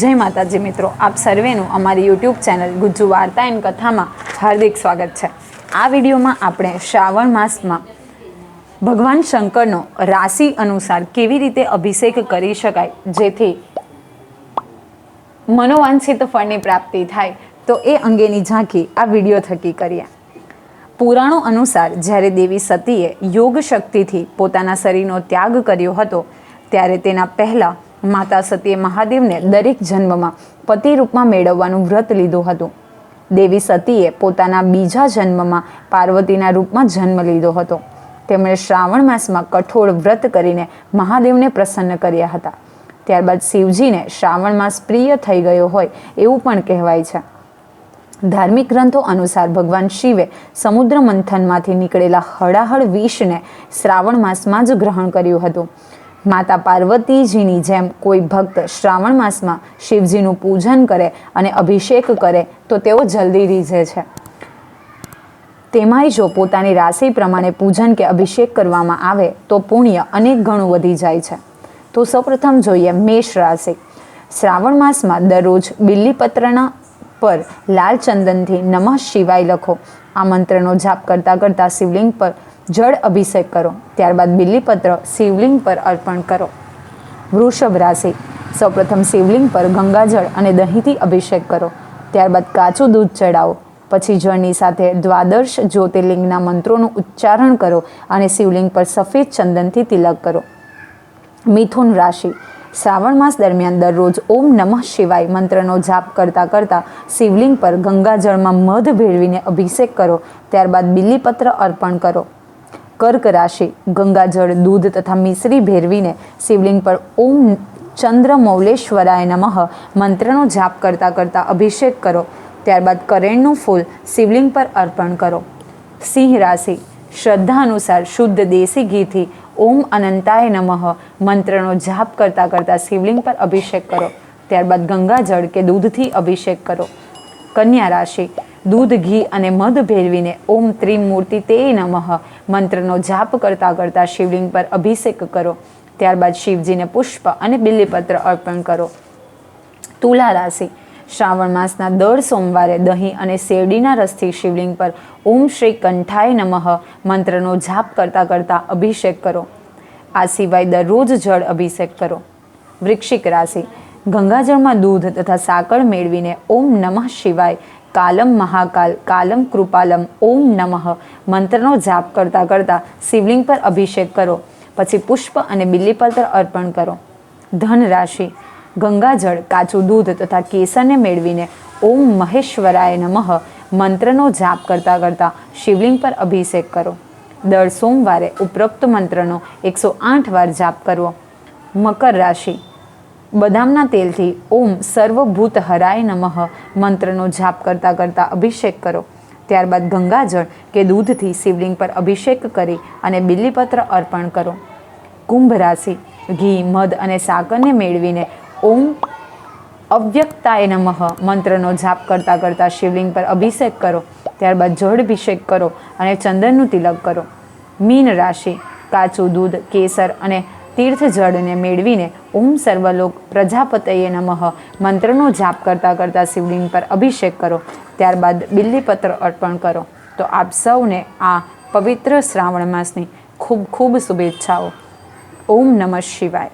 જય માતાજી મિત્રો, આપ સર્વેનું અમારી યુટ્યુબ ચેનલ ગુજ્જુ વાર્તા એન્ડ કથામાં હાર્દિક સ્વાગત છે. આ વિડીયોમાં આપણે શ્રાવણ માસમાં ભગવાન શંકરનો રાશિ અનુસાર કેવી રીતે અભિષેક કરી શકાય, જેથી મનોવાંછિત ફળની પ્રાપ્તિ થાય, તો એ અંગેની ઝાંખી આ વીડિયો થકી કરીએ. પુરાણો અનુસાર જ્યારે દેવી સતીએ યોગ શક્તિથી પોતાના શરીરનો ત્યાગ કર્યો હતો, ત્યારે તેના પહેલાં માતા સતીએ મહાદેવને દરેક જન્મમાં પતિ રૂપમાં મેળવવાનું વ્રત લીધું હતું. દેવી સતીએ પોતાના બીજા જન્મમાં પાર્વતીના રૂપમાં જન્મ લીધો હતો. તેમણે શ્રાવણ માસમાં કઠોળ વ્રત કરીને મહાદેવને પ્રસન્ન કર્યા હતા. ત્યારબાદ શિવજીને શ્રાવણ માસ પ્રિય થઈ ગયો હોય એવું પણ કહેવાય છે. ધાર્મિક ગ્રંથો અનુસાર ભગવાન શિવે સમુદ્ર મંથનમાંથી નીકળેલા હળાહળ વિષને શ્રાવણ માસમાં જ ગ્રહણ કર્યું હતું. માતા પાર્વતીજીની જેમ કોઈ ભક્ત શ્રાવણ માસમાં શિવજીનું પૂજન કરે અને અભિષેક કરે, તો તેઓ જલ્દી રીઝે છે. તેમાંય જો પોતાની રાશિ પ્રમાણે પૂજન કે અભિષેક કરવામાં આવે, તો પુણ્ય અનેક ગણું વધી જાય છે. તો સૌપ્રથમ જોઈએ મેષ રાશિ. શ્રાવણ માસમાં દરરોજ બિલ્લીપત્રના પર લાલ ચંદનથી નમઃ શિવાય લખો. આ મંત્રનો જાપ કરતાં કરતાં શિવલિંગ પર જળ અભિષેક કરો. ત્યારબાદ બિલ્લીપત્ર શિવલિંગ પર અર્પણ કરો. વૃષભ રાશિ. સૌપ્રથમ શિવલિંગ પર ગંગાજળ અને દહીંથી અભિષેક કરો. ત્યારબાદ કાચું દૂધ ચડાવો. પછી જળની સાથે દ્વાદશ જ્યોતિર્લિંગના મંત્રોનું ઉચ્ચારણ કરો અને શિવલિંગ પર સફેદ ચંદનથી તિલક કરો. મિથુન રાશિ. શ્રાવણ માસ દરમિયાન દરરોજ ઓમ નમઃ શિવાય મંત્રનો જાપ કરતાં કરતાં શિવલિંગ પર ગંગાજળમાં મધ ભેળવીને અભિષેક કરો. ત્યારબાદ બિલ્લીપત્ર અર્પણ કરો. કર્ક રાશિ ગંગાજળ, દૂધ તથા મિશ્રી ભેરવીને શિવલિંગ પર ઓમ ચંદ્ર મૌલેશ્વરાય નમઃ મંત્રનો જાપ કરતાં કરતાં અભિષેક કરો. ત્યારબાદ કરેણનું ફૂલ શિવલિંગ પર અર્પણ કરો. સિંહ રાશિ શ્રદ્ધા અનુસાર શુદ્ધ દેશી ઘીથી ઓમ અનંતાય નમઃ મંત્રનો જાપ કરતાં કરતાં શિવલિંગ પર અભિષેક કરો. ત્યારબાદ ગંગાજળ કે દૂધથી અભિષેક કરો. કન્યા રાશિ દૂધ, ઘી અને મધ ભેળવીને ઓમ ત્રિમૂર્તિ તે નમઃ. મંત્રનો જાપ કરતાં કરતાં શિવલિંગ પર અભિષેક કરો. ત્યારબાદ શિવજીને પુષ્પ અને બિલીપત્ર અર્પણ કરો. તુલા રાશિ શ્રાવણ માસના દર સોમવારે દહીં અને શેરડીના રસથી શિવલિંગ પર ઓમ શ્રી કંઠાય નમઃ. મંત્રનો જાપ કરતાં કરતાં અભિષેક કરો. આ સિવાય દરરોજ જળ અભિષેક કરો. વૃક્ષિક રાશિ. ગંગાજળમાં દૂધ તથા સાકર મેળવીને ઓમ નમઃ શિવાય. કાલમ મહાકાલ, કાલમ કૃપાલમ, ઓમ નમઃ મંત્રનો જાપ કરતાં કરતાં શિવલિંગ પર અભિષેક કરો. પછી પુષ્પ અને બિલ્લીપત્ર અર્પણ કરો. ધન રાશિ, ગંગાજળ, કાચું દૂધ તથા કેસરને મેળવીને ઓમ મહેશ્વરાય નમઃ મંત્રનો જાપ કરતાં કરતાં શિવલિંગ પર અભિષેક કરો. દર સોમવારે ઉપરોક્ત મંત્રનો એકસો આઠ વાર જાપ કરવો. મકર રાશિ બદામના તેલથી ઓમ સર્વભૂત હરાય નમઃ મંત્રનો જાપ કરતાં કરતાં અભિષેક કરો. ત્યારબાદ ગંગાજળ કે દૂધથી શિવલિંગ પર અભિષેક કરી અને બિલીપત્ર અર્પણ કરો. કુંભ રાશિ, ઘી, મધ અને સાકરને મેળવીને ઓમ અવ્યક્તાય નમઃ મંત્રનો જાપ કરતાં કરતાં શિવલિંગ પર અભિષેક કરો. ત્યારબાદ જળભિષેક કરો અને ચંદનનું તિલક કરો. મીન રાશિ, કાચું દૂધ, કેસર અને તીર્થ જળને મેળવીને ઓમ સર્વલોક પ્રજાપતયે નમઃ. મંત્રનો જાપ કરતાં કરતાં શિવલિંગ પર અભિષેક કરો. ત્યારબાદ બિલ્લીપત્ર અર્પણ કરો. તો આપ સૌને આ પવિત્ર શ્રાવણ માસની ખૂબ ખૂબ શુભેચ્છાઓ. ઓમ નમઃ શિવાય.